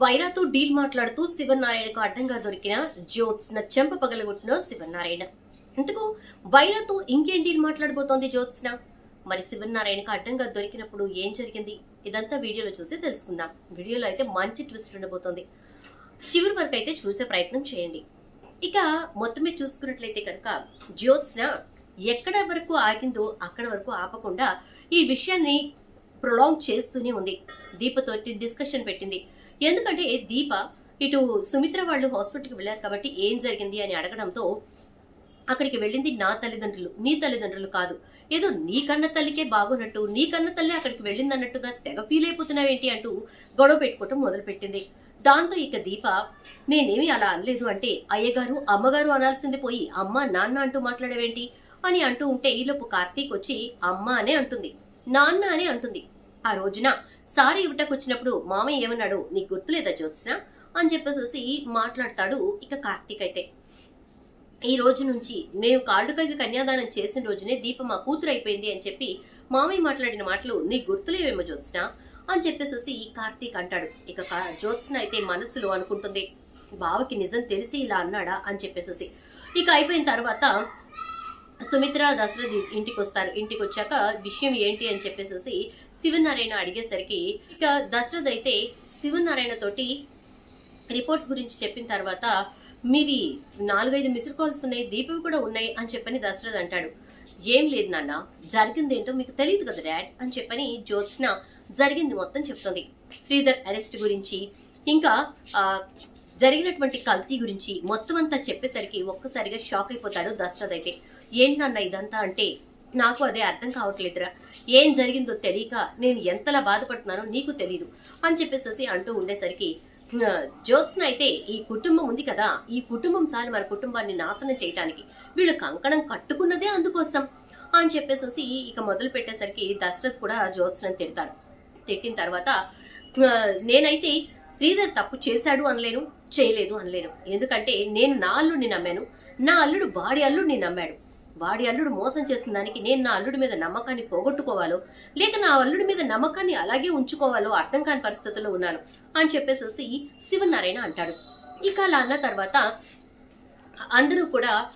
వైరాతో deal మాట్లాడుతూ శివనారాయణకు అడ్డంగా దొరికిన జ్యోత్స్న చెంప పగలగొట్టిన శివనారాయణ. ఇంతకు వైరాతో ఇంకేం డీల్ మాట్లాడబోతోంది జ్యోత్స్న? మరి శివనారాయణకు అడ్డంగా దొరికినప్పుడు ఏం జరిగింది? ఇదంతా వీడియోలో చూసి తెలుసుకుందాం. వీడియోలో అయితే మంచి ట్విస్ట్ ఉండబోతోంది. చివరి వరకు అయితే చూసే ప్రయత్నం చేయండి. ఇక మొత్తం మీద చూసుకున్నట్లయితే కనుక జ్యోత్స్న ఎక్కడ వరకు ఆగిందో అక్కడ వరకు ఆపకుండా ఈ విషయాన్ని ప్రొలాంగ్ చేస్తూనే ఉంది. దీపతో డిస్కషన్ పెట్టింది. ఎందుకంటే దీప ఇటు సుమిత్ర వాళ్ళు హాస్పిటల్కి వెళ్ళారు కాబట్టి ఏం జరిగింది అని అడగడంతో అక్కడికి వెళ్ళింది నా తల్లిదండ్రులు నీ తల్లిదండ్రులు కాదు. ఏదో నీ కన్న తల్లికే బాగున్నట్టు నీ కన్న తల్లి అక్కడికి వెళ్ళింది అన్నట్టుగా తెగ ఫీల్ అయిపోతున్నావేంటి అంటూ గొడవ పెట్టుకోవటం మొదలుపెట్టింది. దాంతో ఇక దీప నేనేమి అలా అనలేదు అంటే అయ్యగారు అమ్మగారు అనాల్సింది పోయి అమ్మ నాన్న అంటూ మాట్లాడవేంటి? అని అంటూ ఉంటే ఈలోపు కార్తీక్ వచ్చి అమ్మ అనే అంటుంది. నాన్న అనే అంటుంది. ఆ రోజున సారీ ఇవ్వటకు వచ్చినప్పుడు మామయ్య ఏమన్నాడు నీకు గుర్తులేదా జ్యోత్స్న? అని చెప్పేసి మాట్లాడతాడు ఇక కార్తీక్ అయితే ఈ రోజు నుంచి మేము కాళ్ళు కైకి కన్యాదానం చేసిన రోజునే దీప మా కూతురు అయిపోయింది అని చెప్పి మామయ్య మాట్లాడిన మాటలు నీకు గుర్తులేవేమో జ్యోత్స్న? అని చెప్పేసి కార్తీక్ అంటాడు. ఇక జ్యోత్స్న అయితే మనసులో అనుకుంటుంది బావకి నిజం తెలిసి ఇలా అన్నాడా? అని చెప్పేసి ఇక అయిపోయిన తర్వాత సుమిత్ర దశరథ్ ఇంటికి వస్తారు ఇంటికి వచ్చాక విషయం ఏంటి అని చెప్పేసి శివనారాయణ అడిగేసరికి ఇక దశరథ్ అయితే శివనారాయణ తోటి రిపోర్ట్స్ గురించి చెప్పిన తర్వాత మీవి నాలుగైదు మిస్డ్ కాల్స్ ఉన్నాయి దీపవి కూడా ఉన్నాయి అని చెప్పని దశరథ్ అంటాడు. ఏం లేదు నాన్న జరిగింది ఏంటో మీకు తెలియదు కదా డాడ్ అని చెప్పని జ్యోత్స్న జరిగింది మొత్తం చెప్తుంది. శ్రీధర్ అరెస్ట్ గురించి ఇంకా జరిగినటువంటి కల్తీ గురించి మొత్తం అంతా చెప్పేసరికి ఒక్కసారిగా షాక్ అయిపోతాడు దశరథ్ అయితే. ఏంటన్న ఇదంతా అంటే నాకు అదే అర్థం కావట్లేదురా. ఏం జరిగిందో తెలియక నేను ఎంతలా బాధపడుతున్నానో నీకు తెలీదు అని చెప్పేసి అంటూ ఉండేసరికి ఆ, జ్యోత్స్న అయితే ఈ కుటుంబం ఉంది కదా ఈ కుటుంబం చాలు మన కుటుంబాన్ని నాశనం చేయటానికి. వీళ్ళు కంకణం కట్టుకున్నదే అందుకోసం. అని చెప్పేసి ఇక మొదలు పెట్టేసరికి దశరథ్ కూడా జ్యోత్స్నని తిడతాడు. తిట్టిన తర్వాత నేనైతే శ్రీధర్ తప్పు చేశాడు అనలేను చేయలేదు అనలేను. ఎందుకంటే నేను నా అల్లుడిని నమ్మాను. నా అల్లుడు వాడి అల్లుడిని నమ్మాడు. వాడి అల్లుడు మోసం చేసిన దానికి నేను నా అల్లుడి మీద నమ్మకాన్ని పోగొట్టుకోవాలో లేక నా అల్లుడి మీద నమ్మకాన్ని అలాగే ఉంచుకోవాలో అర్థం కాని పరిస్థితుల్లో ఉన్నాను అని చెప్పేసి శివనారాయణ అంటాడు. ఇక అలా అన్న తర్వాత అందరూ కూడా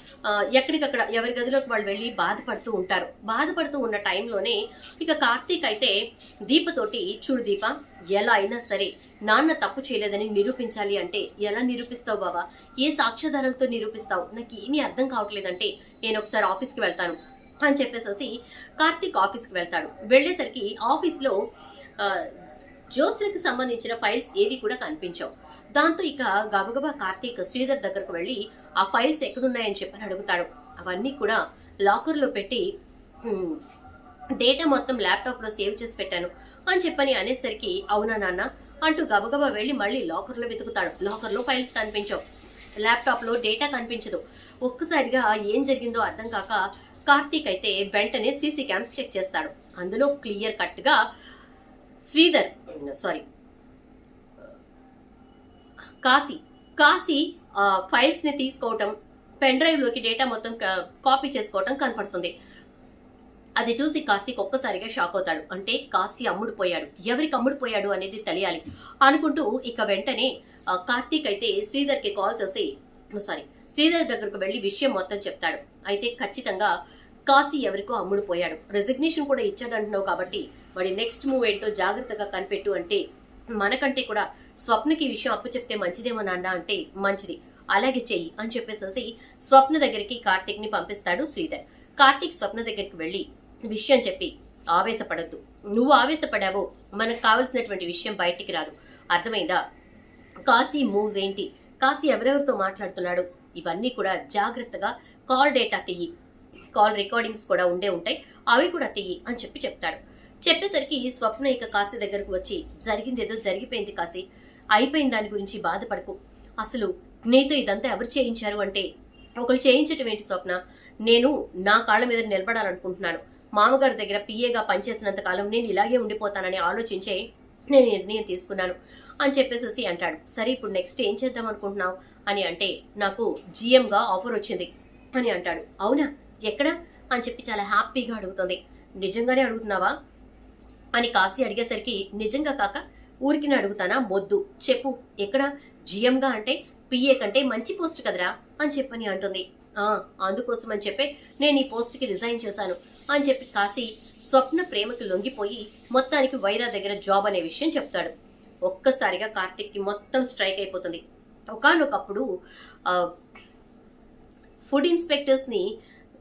ఎక్కడికక్కడ ఎవరి గదిలోకి వాళ్ళు వెళ్ళి బాధపడుతూ ఉంటారు. బాధపడుతూ ఉన్న టైంలోనే ఇక కార్తీక్ అయితే దీపతోటి చూడు దీప ఎలా అయినా సరే నాన్న తప్పు చేయలేదని నిరూపించాలి అంటే ఎలా నిరూపిస్తావు బాబా ఏ సాక్ష్యాధారాలతో నిరూపిస్తావు? నాకు ఏమీ అర్థం కావట్లేదంటే నేను ఒకసారి ఆఫీస్కి వెళ్తాను అని చెప్పేసి కార్తీక్ ఆఫీస్కి వెళ్తాడు. వెళ్ళేసరికి ఆఫీస్లో ఆ, సంబంధించిన ఫైల్స్ ఏవి కూడా కనిపించవు. దాంతో ఇక గబగబా కార్తీక్ శ్రీధర్ దగ్గరకు వెళ్ళి ఆ ఫైల్స్ ఎక్కడున్నాయని చెప్పని అడుగుతాడు. అవన్నీ కూడా లాకర్లో పెట్టి డేటా మొత్తం ల్యాప్టాప్లో సేవ్ చేసి పెట్టాను. అని చెప్పని అనేసరికి అవునా నాన్న? అంటూ గబగబా వెళ్ళి మళ్ళీ లాకర్లో వెతుకుతాడు. లాకర్లో ఫైల్స్ కనిపించవు. ల్యాప్టాప్లో డేటా కనిపించదు. ఒక్కసారిగా ఏం జరిగిందో అర్థం కాక కార్తీక్ అయితే వెంటనే సీసీ క్యామ్స్ చెక్ చేస్తాడు. అందులో క్లియర్ కట్గా శ్రీధర్ సారీ కాశీ కాశీ ఫైల్స్ని ఫైల్స్ని తీసుకోవటం పెన్ డ్రైవ్లోకి డేటా మొత్తం కాపీ చేసుకోవటం కనపడుతుంది. అది చూసి కార్తీక్ ఒక్కసారిగా షాక్ అవుతాడు. అంటే కాశీ అమ్ముడు పోయాడు ఎవరికి అమ్ముడుపోయాడు అనేది తెలియాలి. అనుకుంటూ ఇక వెంటనే కార్తీక్ అయితే శ్రీధర్కి కాల్ చేసి సారీ శ్రీధర్ దగ్గరకు వెళ్ళి విషయం మొత్తం చెప్తాడు. అయితే ఖచ్చితంగా కాశీ ఎవరికో అమ్ముడుపోయాడు. రెజిగ్నేషన్ రెసిగ్నేషన్ కూడా ఇచ్చాడు అంటున్నావు కాబట్టి వాడి నెక్స్ట్ మూవ్ ఏంటో జాగ్రత్తగా కనిపెట్టు అంటే మనకంటే కూడా స్వప్నకి ఈ విషయం అప్పు చెప్తే మంచిదేమో నాన్న అంటే మంచిది. అలాగే చెయ్యి అని చెప్పేసి స్వప్న దగ్గరికి కార్తీక్ని పంపిస్తాడు శ్రీధర్. కార్తీక్ స్వప్న దగ్గరికి వెళ్ళి విషయం చెప్పి ఆవేశపడద్దు. నువ్వు ఆవేశపడావో మనకు కావలసినటువంటి విషయం బయటికి రాదు. అర్థమైందా? కాశీ మూవ్స్ ఏంటి? కాశీ ఎవరెవరితో మాట్లాడుతున్నాడు? ఇవన్నీ కూడా జాగ్రత్తగా కాల్ డేటా తీయి. కాల్ రికార్డింగ్స్ కూడా ఉండే ఉంటాయి. అవి కూడా తీయి అని చెప్పి చెప్తాడు. చెప్పేసరికి స్వప్న ఇక కాశీ దగ్గరకు వచ్చి జరిగింది ఏదో జరిగిపోయింది కాశీ. అయిపోయిన దాని గురించి బాధపడకు. అసలు నీతో ఇదంతా ఎవరు చేయించారు అంటే ఒకరు చేయించటం ఏంటి స్వప్న? నేను నా కాళ్ళ మీద నిలబడాలనుకుంటున్నాను. మామగారి దగ్గర పిఏగా పనిచేసినంత కాలం నేను ఇలాగే ఉండిపోతానని ఆలోచించే నేను నిర్ణయం తీసుకున్నాను అని చెప్పేసి అంటాడు. సరే ఇప్పుడు నెక్స్ట్ ఏం చేద్దాం అనుకుంటున్నావు? అని అంటే నాకు జిఎంగా ఆఫర్ వచ్చింది అని అంటాడు. అవునా? ఎక్కడ? అని చెప్పి చాలా హ్యాపీగా అడుగుతుంది. నిజంగానే అడుగుతున్నావా? అని కాశీ అడిగేసరికి నిజంగా కాక ఊరికిని అడుగుతానా? మొద్దు. చెప్పు. ఎక్కడ? జిఎంగా అంటే పిఏ కంటే మంచి పోస్ట్ కదరా? అని చెప్పని అంటుంది. ఆ అందుకోసం అని చెప్పి నేను ఈ పోస్ట్కి రిజైన్ చేశాను. అని చెప్పి కాశీ స్వప్న ప్రేమకు లొంగిపోయి మొత్తానికి వైరా దగ్గర జాబ్ అనే విషయం చెప్తాడు. ఒక్కసారిగా కార్తిక్కి మొత్తం స్ట్రైక్ అయిపోతుంది. ఒకనొకప్పుడు ఫుడ్ ఇన్స్పెక్టర్స్ని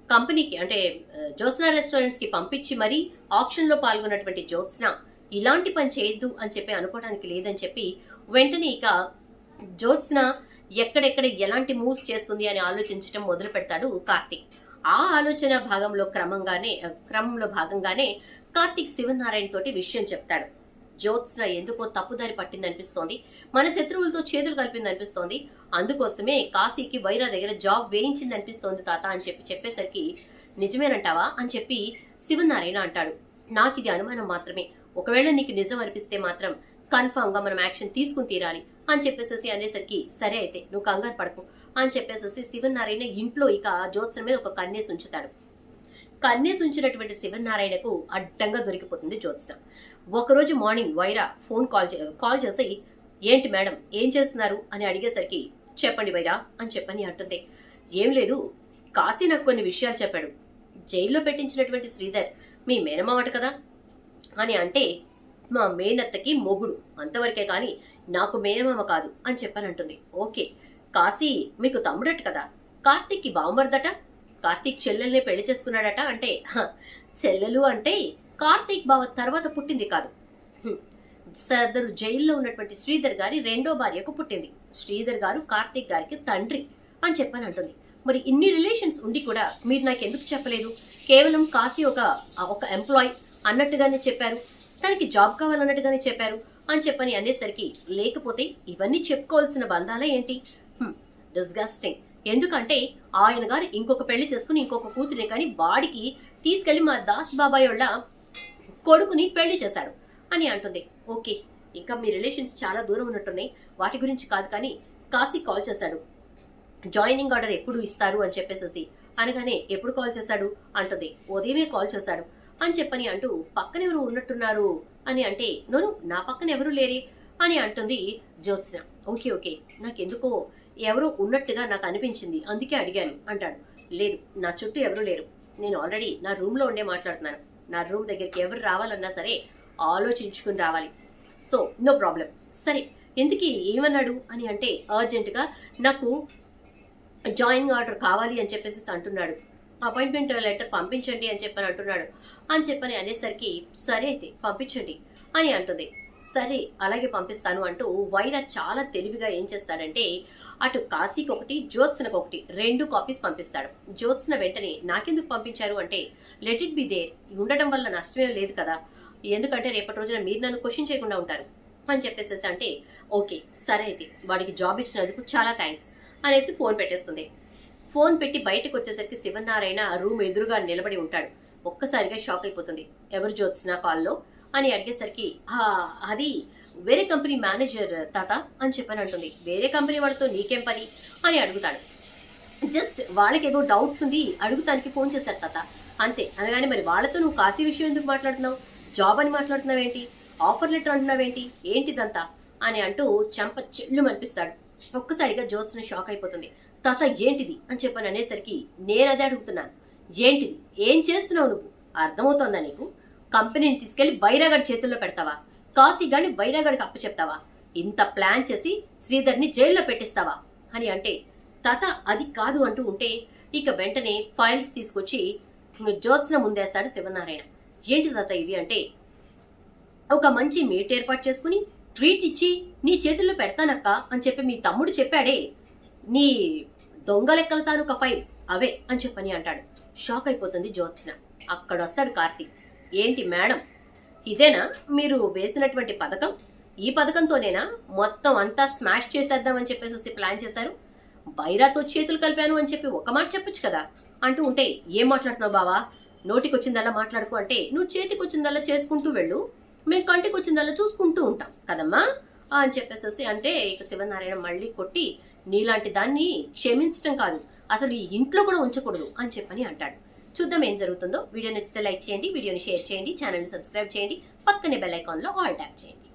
కంపెనీకి అంటే ఆ, జ్యోత్స్న రెస్టారెంట్స్కి పంపించి మరీ ఆప్షన్లో పాల్గొన్నటువంటి జ్యోత్స్న ఇలాంటి పని చేయొద్దు అని చెప్పి అనుకోవడానికి లేదని చెప్పి వెంటనే ఇక జ్యోత్స్న ఎక్కడెక్కడ ఎలాంటి మూవ్స్ చేస్తుంది అని ఆలోచించడం మొదలు పెడతాడు కార్తిక్. ఆ ఆలోచన భాగంలో క్రమంగానే క్రమంలో భాగంగానే కార్తీక్ శివనారాయణ తోటి విషయం చెప్తాడు. జ్యోత్స్న ఎందుకో తప్పుదారి పట్టింది అనిపిస్తోంది మన శత్రువులతో చేతులు కలిపింది అనిపిస్తోంది అందుకోసమే కాశీకి వైరా దగ్గర జాబ్ వేయించింది అనిపిస్తోంది తాత అని చెప్పి చెప్పేసరికి నిజమేనంటావా? అని చెప్పి శివనారాయణ అంటాడు. నాకు ఇది అనుమానం మాత్రమే. ఒకవేళ నీకు నిజం అనిపిస్తే మాత్రం కన్ఫర్మ్గా మనం యాక్షన్ తీసుకుని తీరాలి అని చెప్పేసేసి అనేసరికి సరే అయితే నువ్వు కంగారు పడకు అని చెప్పేసేసి శివనారాయణ ఇంట్లో ఇక జ్యోత్సన మీద ఒక కన్నేసి ఉంచుతాడు కన్నేసి ఉంచినటువంటి శివనారాయణకు అడ్డంగా దొరికిపోతుంది జ్యోత్స్న. ఒకరోజు మార్నింగ్ వైరా ఫోన్ కాల్ చే- కాల్ చేసి ఏంటి మేడం ఏం చేస్తున్నారు? అని అడిగేసరికి చెప్పండి వైరా అని చెప్పని అంటుంది. ఏం లేదు కాశీ నాకు కొన్ని విషయాలు చెప్పాడు. జైల్లో పెట్టించినటువంటి శ్రీధర్ మీ మేనమావట కదా అని అంటే మా మేనత్తకి మొగుడు అంతవరకే కానీ నాకు మేనమామ కాదు అని చెప్పానంటుంది. ఓకే. కాశీ మీకు తమ్ముడట కదా? కార్తీక్కి బావమర్దట? కార్తీక్ చెల్లెల్ని పెళ్ళి చేసుకున్నాడట అంటే చెల్లెలు అంటే కార్తీక్ బావ తర్వాత పుట్టింది కాదు. సదరు జైల్లో ఉన్నటువంటి శ్రీధర్ గారి రెండో భార్యకు పుట్టింది. శ్రీధర్ గారు కార్తీక్ గారికి తండ్రి అని చెప్పని అంటుంది మరి ఇన్ని రిలేషన్స్ ఉండి కూడా మీరు నాకు ఎందుకు చెప్పలేదు? కేవలం కాశీ ఒక ఒక ఎంప్లాయ్ అన్నట్టుగానే చెప్పారు. తనకి జాబ్ కావాలన్నట్టుగానే చెప్పారు. అని చెప్పని అనేసరికి లేకపోతే ఇవన్నీ చెప్పుకోవాల్సిన బంధాలే ఏంటి? డిస్గస్టింగ్ ఎందుకంటే ఆయన గారు ఇంకొక పెళ్ళి చేసుకుని ఇంకొక కూతురిని కానీ వాడికి తీసుకెళ్ళి మా దాస్ బాబాయ్ వాళ్ళ కొడుకుని పెళ్ళి చేశాడు అని అంటుంది. ఓకే ఇంకా మీ రిలేషన్స్ చాలా దూరం ఉన్నట్టున్నాయి. వాటి గురించి కాదు కానీ కాశీ కాల్ చేశాడు. జాయినింగ్ ఆర్డర్ ఎప్పుడు ఇస్తారు అని చెప్పేసేసి. అనగానే ఎప్పుడు కాల్ చేశాడు? అంటుంది. ఉదయమే కాల్ చేశాడు. అని చెప్పని అంటూ పక్కన ఎవరు ఉన్నట్టున్నారు అని అంటే నోను నా పక్కన ఎవరు లేరే అని అంటుంది జ్యోత్స్న. ఓకే ఓకే నాకెందుకో ఎవరో ఉన్నట్టుగా నాకు అనిపించింది అందుకే అడిగాను అంటాడు. లేదు నా చుట్టూ ఎవరూ లేరు. నేను ఆల్రెడీ నా రూమ్లో ఉండే మాట్లాడుతున్నాను. నా రూమ్ దగ్గరికి ఎవరు రావాలన్నా సరే ఆలోచించుకుని రావాలి. సో నో ప్రాబ్లం సరే ఎందుకు ఏమన్నాడు అని అంటే అర్జెంటుగా నాకు జాయినింగ్ ఆర్డర్ కావాలి అని చెప్పేసి అంటున్నాడు. అపాయింట్మెంట్ లెటర్ పంపించండి అని చెప్పని అంటున్నాడు. అని చెప్పని అనేసరికి సరే అయితే పంపించండి అని అంటుంది. సరే అలాగే పంపిస్తాను అంటూ వైర చాలా తెలివిగా ఏం చేస్తాడంటే అటు కాశీకి ఒకటి జ్యోత్స్నకు ఒకటి రెండు కాపీస్ పంపిస్తాడు. జ్యోత్స్న వెంటనే నాకెందుకు పంపించారు? అంటే లెట్ ఇట్ బి దేర్. ఉండడం వల్ల నష్టమేం లేదు కదా. ఎందుకంటే రేపటి రోజున మీరు నన్ను క్వశ్చన్ చేయకుండా ఉంటారు. అని చెప్పేసేసి అంటే ఓకే సరే అయితే వాడికి జాబ్ ఇచ్చినందుకు చాలా థ్యాంక్స్ అనేసి ఫోన్ పెట్టేస్తుంది. ఫోన్ పెట్టి బయటకు వచ్చేసరికి శివనారాయణ రూమ్ ఎదురుగా నిలబడి ఉంటాడు. ఒక్కసారిగా షాక్ అయిపోతుంది. ఎవరు జ్యోత్స్న కాల్లో? అని అడిగేసరికి అది వేరే కంపెనీ మేనేజర్ తాత అని చెప్పని అంటుంది. వేరే కంపెనీ వాళ్ళతో నీకేం పని? అని అడుగుతాడు. జస్ట్ వాళ్ళకేదో డౌట్స్ ఉండి అడుగుతానికి ఫోన్ చేశారు తాత. అంతే. అనగానే మరి వాళ్ళతో నువ్వు కాశీ విషయం ఎందుకు మాట్లాడుతున్నావు? జాబ్ అని మాట్లాడుతున్నావు ఏంటి ఆఫర్ లెటర్ అంటున్నావు ఏంటి ఏంటిదంతా? అని అంటూ చెంప చెల్లు అనిపిస్తాడు ఒక్కసారిగా జ్యోత్స్న షాక్ అయిపోతుంది. తాత ఏంటిది అని చెప్పని అనేసరికి నేను అదే అడుగుతున్నాను. ఏంటిది? ఏం చేస్తున్నావు నువ్వు? అర్థమవుతోందా నీకు? కంపెనీని తీసుకెళ్ళి బైరాగడ్ చేతుల్లో పెడతావా? కాశీగాడిని బైరాగడికి అప్పచెప్తావా ఇంత ప్లాన్ చేసి శ్రీధర్ని జైల్లో పెట్టిస్తావా? అని అంటే తాత అది కాదు అంటూ ఉంటే ఇక వెంటనే ఫైల్స్ తీసుకొచ్చి జ్యోత్స్న ముందేస్తాడు శివనారాయణ. ఏంటి తాత ఇవి అంటే ఒక మంచి మీట్ ఏర్పాటు చేసుకుని ట్రీట్ ఇచ్చి నీ చేతుల్లో పెడతానక్క అని చెప్పి మీ తమ్ముడు చెప్పాడే. నీ దొంగ లెక్కల తాలూకా ఫైల్స్ అవే అని చెప్పని అంటాడు. షాక్ అయిపోతుంది జ్యోత్స్న. అక్కడ వస్తాడు కార్తీక్. ఏంటి మేడం? ఇదేనా మీరు వేసినటువంటి పథకం? ఈ పథకంతోనేనా మొత్తం అంతా స్మాష్ చేసేద్దామని చెప్పేసి ప్లాన్ చేశారు? బైరాతో చేతులు కలిపాను అని చెప్పి ఒక మాట చెప్పొచ్చు కదా? అంటూ ఉంటే ఏం మాట్లాడుతున్నావు బావా? నోటికొచ్చిందల్లా మాట్లాడుకో అంటే నువ్వు చేతికొచ్చిందల్లా చేసుకుంటూ వెళ్ళు. మేము కంటికి వచ్చిందల్లా చూసుకుంటూ ఉంటాం. కదమ్మా? అని చెప్పేసి అంటే ఇక శివనారాయణ మళ్ళీ కొట్టి నీలాంటి దాన్ని క్షమించటం కాదు. అసలు ఈ ఇంట్లో కూడా ఉంచకూడదు అని చెప్పని అంటాడు. చూద్దాం ఏం జరుగుతుందో. వీడియో నచ్చితే లైక్ చేయండి వీడియోని షేర్ చేయండి ఛానల్ని సబ్స్క్రైబ్ చేయండి పక్కనే బెల్ ఐకాన్లో ఆల్ ట్యాప్ చేయండి.